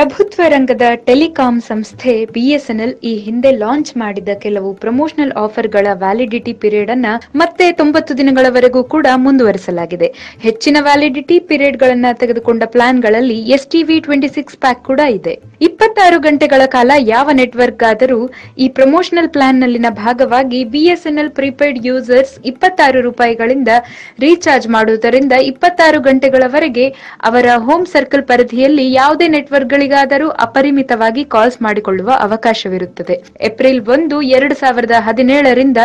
ಪ್ರಭುತ್ವ ರಂಗದ ಟೆಲಿಕಾಂ ಸಂಸ್ಥೆ ಬಿಎಸ್ಎನ್ಎಲ್ ಈ ಹಿಂದೆ ಲಾಂಚ್ ಮಾಡಿದ ಕೆಲವು ಪ್ರಮೋಷನಲ್ ಆಫರ್ಗಳ ವ್ಯಾಲಿಡಿಟಿ ಪೀರಿಯಡ್ ಅನ್ನ ಮತ್ತೆ ತೊಂಬತ್ತು ದಿನಗಳವರೆಗೂ ಕೂಡ ಮುಂದುವರಿಸಲಾಗಿದೆ. ಹೆಚ್ಚಿನ ವ್ಯಾಲಿಡಿಟಿ ಪೀರಿಯಡ್ ಗಳನ್ನ ತೆಗೆದುಕೊಂಡ ಪ್ಲಾನ್ಗಳಲ್ಲಿ S TV twenty six pack ಕೂಡ ಇದೆ. ಇಪ್ಪತ್ತಾರು ಗಂಟೆಗಳ ಕಾಲ ಯಾವ ನೆಟ್ವರ್ಕ್ ಆದರೂ ಈ ಪ್ರಮೋಷನಲ್ ಪ್ಲಾನ್ ನಲ್ಲಿನ ಭಾಗವಾಗಿ ಬಿಎಸ್ಎನ್ಎಲ್ ಪ್ರಿಪೇಡ್ ಯೂಸರ್ಸ್ ಇಪ್ಪತ್ತಾರು ರೂಪಾಯಿಗಳಿಂದ ರೀಚಾರ್ಜ್ ಮಾಡುವುದರಿಂದ ಇಪ್ಪತ್ತಾರು ಗಂಟೆಗಳವರೆಗೆ ಅವರ ಹೋಮ್ ಸರ್ಕಲ್ ಪರಿಧಿಯಲ್ಲಿ ಯಾವುದೇ ನೆಟ್ವರ್ಕ್ಗಳಿಗಾದರೂ ಅಪರಿಮಿತವಾಗಿ ಕಾಲ್ಸ್ ಮಾಡಿಕೊಳ್ಳುವ ಅವಕಾಶವಿರುತ್ತದೆ. ಏಪ್ರಿಲ್ ಒಂದು, ಎರಡು ಸಾವಿರದ ಹದಿನೇಳರಿಂದ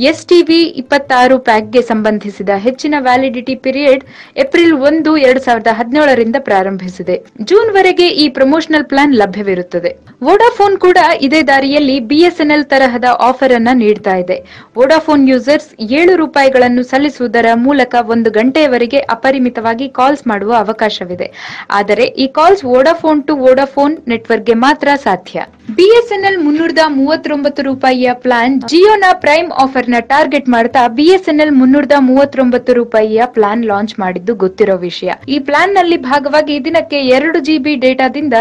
ಎಸ್ಟಿವಿ ಇಪ್ಪತ್ತಾರು ಪ್ಯಾಕ್ಗೆ ಸಂಬಂಧಿಸಿದ ಹೆಚ್ಚಿನ ವ್ಯಾಲಿಡಿಟಿ ಪೀರಿಯಡ್ ಏಪ್ರಿಲ್ ಒಂದು, ಎರಡು ಸಾವಿರದ ಹದಿನೇಳರಿಂದ ಪ್ರಾರಂಭಿಸಿದೆ. ಜೂನ್ ವರೆಗೆ ಈ ಪ್ರಮೋಷನಲ್ ಪ್ಲಾನ್ ಲಭ್ಯವಿರುತ್ತದೆ. ವೋಡಾಫೋನ್ ಕೂಡ ಇದೇ ದಾರಿಯಲ್ಲಿ ಬಿಎಸ್ಎನ್ಎಲ್ ತರಹದ ಆಫರ್ ಅನ್ನ ನೀಡ್ತಾ ಇದೆ. ವೋಡಾಫೋನ್ ಯೂಸರ್ಸ್ ಏಳು ರೂಪಾಯಿಗಳನ್ನು ಸಲ್ಲಿಸುವುದರ ಮೂಲಕ ಒಂದು ಗಂಟೆಯವರೆಗೆ ಅಪರಿಮಿತವಾಗಿ ಕಾಲ್ಸ್ ಮಾಡುವ ಅವಕಾಶವಿದೆ. ಆದರೆ ಈ calls Vodafone to ವೋಡಾಫೋನ್ ನೆಟ್ವರ್ಕ್ಗೆ ಮಾತ್ರ ಸಾಧ್ಯ ಬಿಎಸ್ಎನ್ಎಲ್ ಮುನ್ನೂರದ ಮೂವತ್ತೊಂಬತ್ತು ರೂಪಾಯಿಯ ಪ್ಲಾನ್ ಜಿಯೋನ ಪ್ರೈಮ್ ಆಫರ್ನ ಟಾರ್ಗೆಟ್ ಮಾಡ್ತಾ ಬಿಎಸ್ಎನ್ಎಲ್ ಮುನ್ನೂರದ ಮೂವತ್ತೊಂಬತ್ತು ರೂಪಾಯಿಯ ಪ್ಲಾನ್ ಲಾಂಚ್ ಮಾಡಿದ್ದು ಗೊತ್ತಿರೋ ವಿಷಯ. ಈ ಪ್ಲಾನ್ನಲ್ಲಿ ಭಾಗವಾಗಿ ದಿನಕ್ಕೆ ಎರಡು ಜಿಬಿ ಡೇಟಾದಿಂದ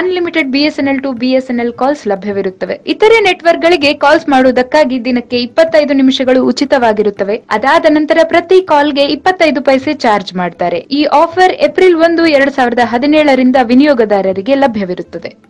unlimited BSNL to BSNL calls ಲಭ್ಯವಿರುತ್ತವೆ. ಇತರೆ ನೆಟ್ವರ್ಕ್ ಗಳಿಗೆ ಕಾಲ್ಸ್ ಮಾಡುವುದಕ್ಕಾಗಿ ದಿನಕ್ಕೆ ಇಪ್ಪತ್ತೈದು ನಿಮಿಷಗಳು ಉಚಿತವಾಗಿರುತ್ತವೆ. ಅದಾದ ನಂತರ ಪ್ರತಿ ಕಾಲ್ಗೆ ಇಪ್ಪತ್ತೈದು ಪೈಸೆ ಚಾರ್ಜ್ ಮಾಡ್ತಾರೆ. ಈ ಆಫರ್ ಏಪ್ರಿಲ್ ಒಂದು, ಎರಡ್ ಸಾವಿರದ ಹದಿನೇಳರಿಂದ ವಿನಿಯೋಗದಾರರಿಗೆ ಲಭ್ಯವಿರುತ್ತದೆ.